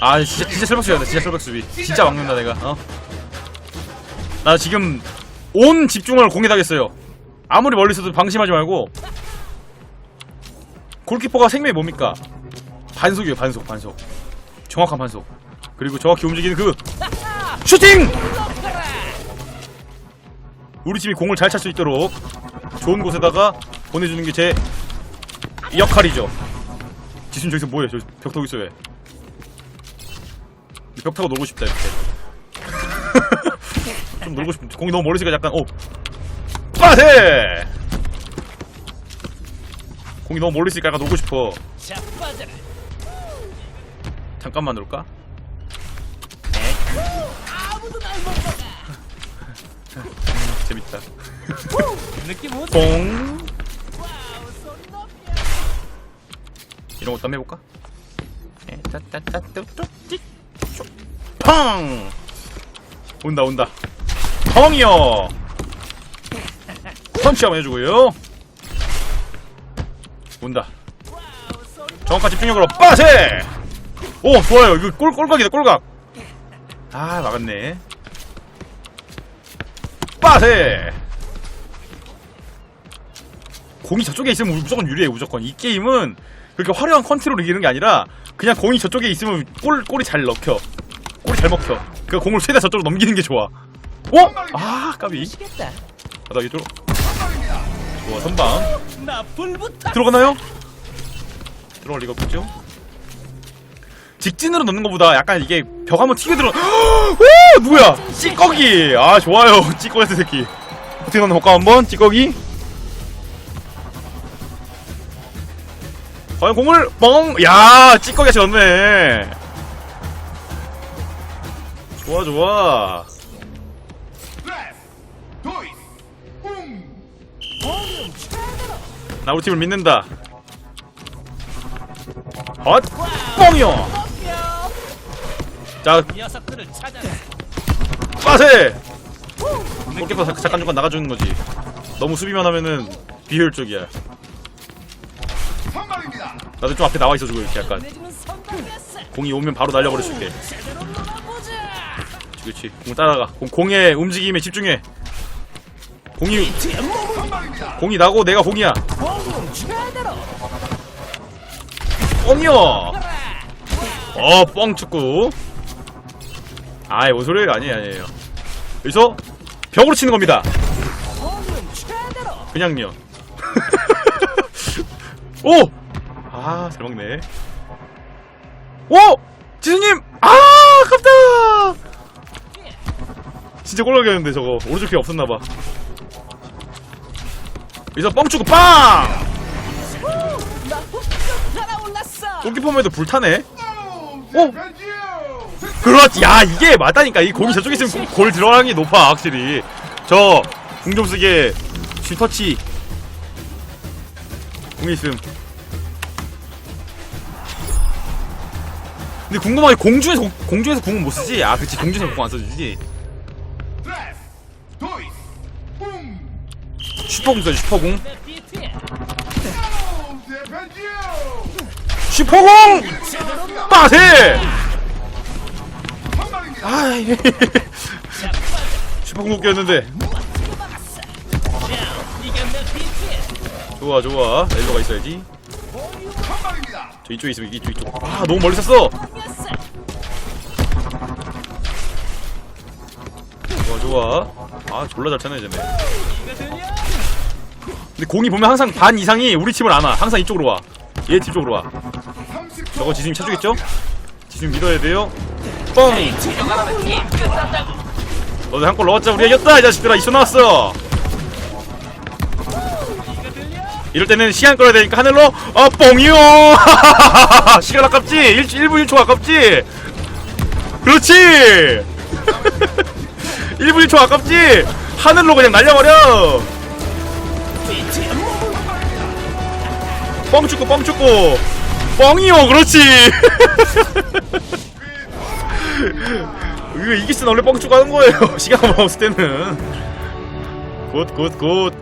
아 진짜 진짜 수비야 진짜 철벽 수비. 진짜 막는다 내가. 어? 나 지금 온 집중을 공에다 하겠어요. 아무리 멀리 있어도 방심하지 말고. 골키퍼가 생명이 뭡니까? 반속이에요 반속 반속. 정확한 반속. 그리고 정확히 움직이는 그 슈팅! 우리 팀이 공을 잘 찰 수 있도록 좋은 곳에다가 보내주는 게 제 역할이죠. 지순 저기서 뭐해? 저벽 타고 있어 왜 벽 타고 놀고 싶다 이렇게 좀 놀고 싶 공이 너무 멀리 있으니까 약간 오 빠세 공이 너무 멀리 있으니까 약간 놀고 싶어. 잠깐만 놀까? 재밌다 느낌 오지? 높여. 이런 것도 한번 해볼까? 따따따뚜뚜 띠팡 온다 온다. 펑이요! 펀치 한번 해주고요. 온다. 정확한 집중력으로 빠세! 오 좋아요. 이거 꼴, 꼴각이다 꼴각 아 막았네. 빠세! 공이 저쪽에 있으면 무조건 유리해 무조건. 이 게임은 그렇게 화려한 컨트롤을 이기는 게 아니라 그냥 공이 저쪽에 있으면 골, 골이 잘 넣혀 골이 잘 먹혀 그 공을 최대한 저쪽으로 넘기는 게 좋아 어? 아 까비 나 이쪽 좋아 선방. 들어가나요? 들어갈 리가 없겠죠? 직진으로 넣는 것보다 약간 이게 벽 한번 튀겨 들어. 오 누구야? 찌꺼기. 아 좋아요. 찌꺼기 새끼. 어떻게 넣나 볼까 한번 찌꺼기. 과연 공을 뻥. 야 찌꺼기 같이 넣네. 좋아 좋아. 나 우리 팀을 믿는다. 헛 뻥이요. 높여. 자. 빠세! 골키퍼 잠- 잠깐 잠깐 나가주는 거지. 너무 수비만 하면은 비효율적이야. 나도 좀 앞에 나와 있어주고 이렇게 약간. 공이 오면 바로 날려버릴 수 있게. 놀아보자. 그렇지. 공 따라가. 공 공의 움직임에 집중해. 공이. 공이 나고 내가 공이야. 뻥이요. 그래. 어, 뻥 축구. 아이, 뭔 소리예요? 아니에요, 아니에요. 여기서 벽으로 치는 겁니다. 그냥요. 오! 아, 잘 먹네. 오! 지수님! 아, 아깝다! 진짜 꼴락이었는데, 저거. 오른쪽 키 없었나봐. 여기서 뻥 주고 빵! 해도 불타네? Defendiu. 그렇지! 야, 이게 맞다니까. 이 공이 저쪽에 있으면 골- 골 들어가는 게 높아, 확실히. 저, 궁 좀 쓰게, 슈터치. 공이 있음. 근데 궁금하게 공중에서 공중에서 궁은 못 쓰지? 아, 그치 공중에서 궁안 써주지. 뒤에. No, defendiu. 슈퍼궁! 빠세! 아, 슈퍼궁 웃겼는데. 좋아 좋아. 엘로가 있어야지. 저 이쪽에 있으면 이쪽 이쪽. 아, 너무 멀리. 녀석. 좋아 좋아. 아, 졸라 잘 차네 쟤네. 근데 공이 보면 항상 반 이상이 우리 팀을 안 와. 항상 이쪽으로 와. 얘팀 쪽으로 와. 30초. 저거 지수님 쳐주겠죠? 지수님 믿어야 돼요. 뻥! 너도 한골 넣었자 우리 이겼다 이 자식들아 2초 나왔어. 이럴 때는 시간 끌어야 되니까 하늘로 어 뻥이요. 시간 아깝지? 1, 1분 1초 아깝지? 그렇지. 1분 1초 아깝지? 하늘로 그냥 날려버려. 뻥 축구 뻥 축구. 뻥이요 그렇지. 이거 이길 때는 원래 뻥 축구 하는 거예요. 시간 없을 때는. 굿굿 굿.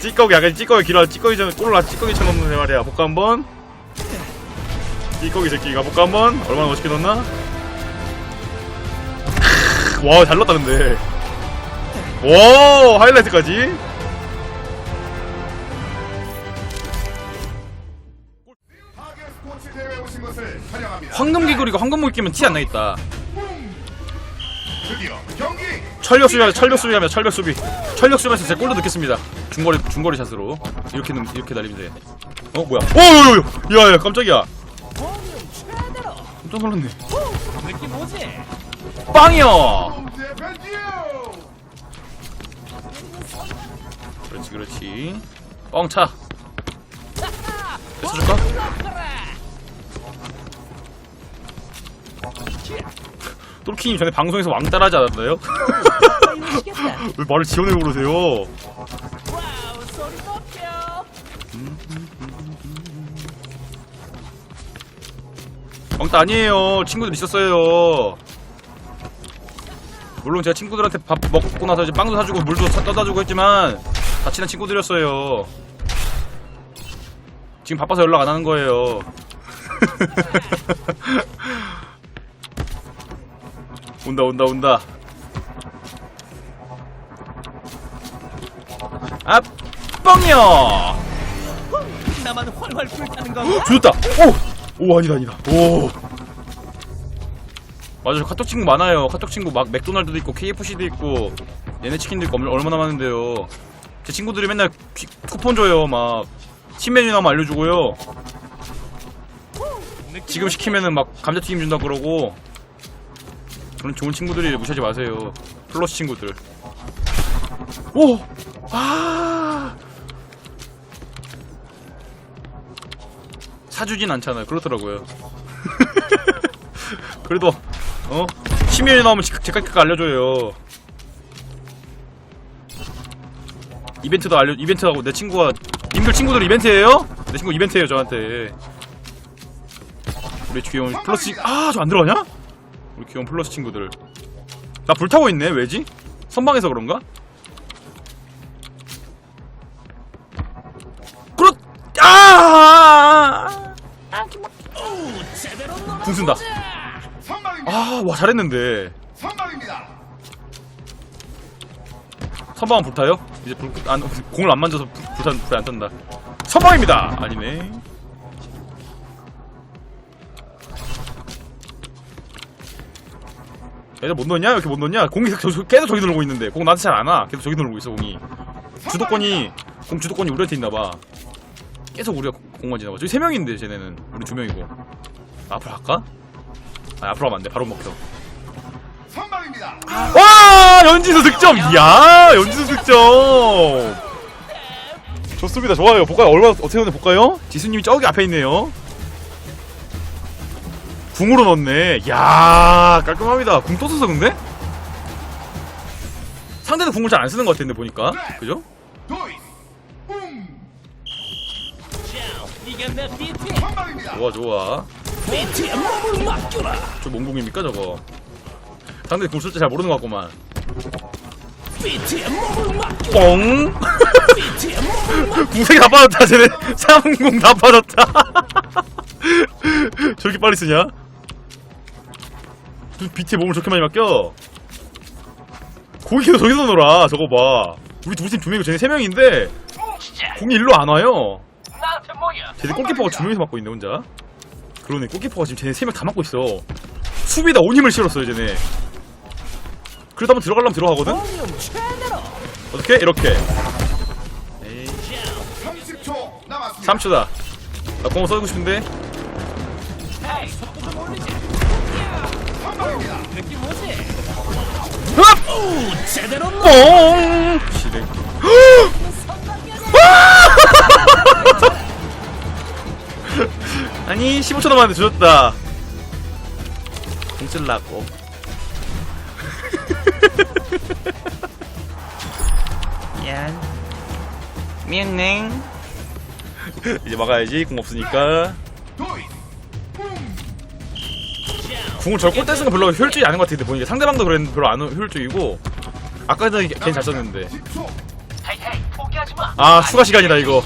찌꺼기 약간 찌꺼기 길어 찌꺼기 전 꼴라 찌꺼기 쳐놓는 말이야 볼까 한번 띠꺼기 새끼 가볼까 한번? 얼마나 멋있게 넣나? 와, 잘 넣었다 근데. 와, 하이라이트까지. 하계 스포츠 대회에 오신 것을 환영합니다. 황금 귀걸이가 황금 물 끼면 티 안 나겠다. 철벽 수비하면 철벽 수비하면 철벽 수비. 철벽 수비하면서 제 골도 넣겠습니다. 중거리 중거리 샷으로 이렇게 넣- 이렇게 날리면 돼. 어 뭐야? 오요요요! 야야 깜짝이야. 깜짝 놀랐네. 뭐지? 빵이요. 그렇지 그렇지. 뻥차. 됐어 줄까? 똘키님 전에 방송에서 왕따라 하지 않았나요? 왜 말을 지어내고 그러세요? 왕따 아니에요. 친구들 있었어요. 물론 제가 친구들한테 밥 먹고 나서 이제 빵도 사주고 물도 사- 떠다 주고 했지만 다 친한 친구들이었어요. 지금 바빠서 연락 안 하는 거예요. 온다 온다 온다. 아 뻥이요. 나만 활활 불타는 건가? 죽였다. 오, 오 아니다 아니다. 오. 맞아, 저 카톡 친구 많아요. 카톡 친구 막 맥도날드도 있고 KFC도 있고 얘네 치킨도 있고 얼- 얼마나 많은데요. 제 친구들이 맨날 퀴- 쿠폰 줘요. 막 신메뉴 나면 알려주고요. 지금 시키면은 막 감자튀김 준다 그러고 그런 좋은 친구들이 무시하지 마세요. 플러스 친구들. 오, 아. 사주진 않잖아요. 그렇더라고요. 그래도 어 시민이 나오면 제깍제깍 알려줘요. 이벤트도 알려 이벤트 하고 내 친구가 님들 친구들 이벤트예요? 내 친구 이벤트예요 저한테. 우리 귀여운 플러스 친- 아, 저 안 들어가냐? 우리 귀여운 플러스 친구들. 나 불타고 있네. 왜지? 선방에서 그런가? 그렇 아! 궁 쓴다. 선방입니다. 아, 와 잘했는데. 선방은 불타요? 이제 불, 안, 공을 안 만져서 불, 불탄, 불안 뜬다. 선방입니다! 아니네. 얘들 못 넣냐? 왜 이렇게 못 넣냐? 공이 계속, 저- 계속 저기 놀고 있는데. 공 나한테 잘 안 와. 계속 저기 놀고 있어, 공이. 주도권이, 공 주도권이 우리한테 있나봐. 계속 우리가 공만 지나봐. 저기 세 명인데, 쟤네는. 우리 두 명이고. 앞으로 할까? 아, 앞으로 하면 안 돼. 바로 먹혀. 선방입니다. 와 연지수 득점. 이야 연지수 득점. 좋습니다. 좋아요. 볼까요? 얼마 어떻게 되는지 볼까요? 지수님이 저기 앞에 있네요. 궁으로 넣네. 야 깔끔합니다. 궁또 써서 근데? 상대는 궁을 잘 안 쓰는 것 같은데 보니까. 그죠. 좋아 좋아. 저 뭔궁입니까 저거? 상대 궁쓸줄잘 모르는 것 같구만. 뻥 비트에 몸을 궁색이 다 빠졌다 쟤네. 삼궁 다 빠졌다. 저렇게 빨리 쓰냐? 비트에 몸을 저렇게 많이 맡겨? 공이 저기서 놀아 저거 봐. 우리 두팀두 명이고 쟤네 세 명인데. 공이 일로 안 와요. 나한테. 쟤네 골키퍼가 두 명이서 맡고 있네 혼자. 그러네 골키퍼가 지금 쟤네 세 명 다 맡고 있어. 수비다 온 힘을 실었어요 쟤네 그러다 한번 들어가려면 들어가거든. 어떻게 이렇게 에이 30초 남았습니다. 3초다 나 공을 써주고 싶은데! 오 제대로 넣. 뽕! 시댁. 아니 15초 남았는데 조졌다. 공쓸라고. 미안. 미안해. 이제 막아야지 공 없으니까. 궁을 저골 떼는 거 별로 효율적이 않은 것 같은데 보니까 상대방도 그랬는데 별로 안 효율적이고 아까 전에 괜히 잘 썼는데 10초. 헤이 헤이 포기하지 마. 아 추가 시간이다 이거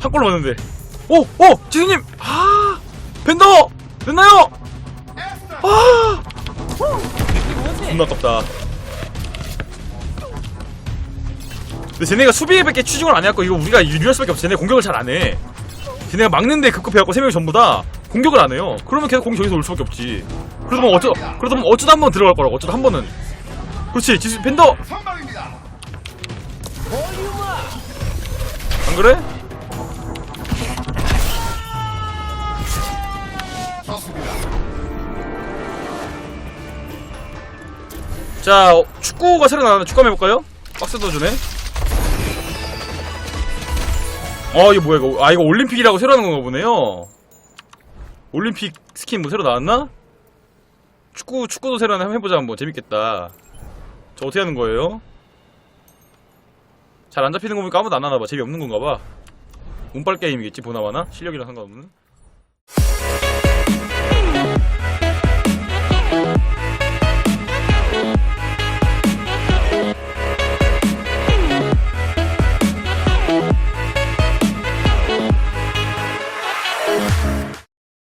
한 골 넣었는데 오! 오! 지수님! 아! 벤더! 됐나요? 아! 존나 아깝다. 근데 쟤네가 수비에 밖에 추징을 안 해갖고 이거 우리가 유리할 수밖에 없어. 쟤네 공격을 잘 안 해. 쟤네가 막는데 급급해갖고 세 명이 전부 다 공격을 안 해요. 그러면 계속 공이 저기서 올 수밖에 없지. 그러다 보면 어쩌, 그러다 보면 어쩌다 한 번 들어갈 거라고. 어쩌다 한 번은. 그렇지. 지수. 볼륨아. 안 그래? 자, 어, 축구가 새로 나왔는데 축구 한번 해볼까요? 박스 넣어주네. 어, 이거 뭐야, 이거. 아, 이거 올림픽이라고 새로 하는 건가 보네요. 올림픽 스킨 뭐 새로 나왔나? 축구, 축구도 새로 하나 해보자, 한번. 재밌겠다. 저 어떻게 하는 거예요? 잘 안 잡히는 거 보니까 아무도 안 하나 봐. 재미없는 건가 봐. 운빨 게임이겠지, 보나마나? 실력이랑 상관없는?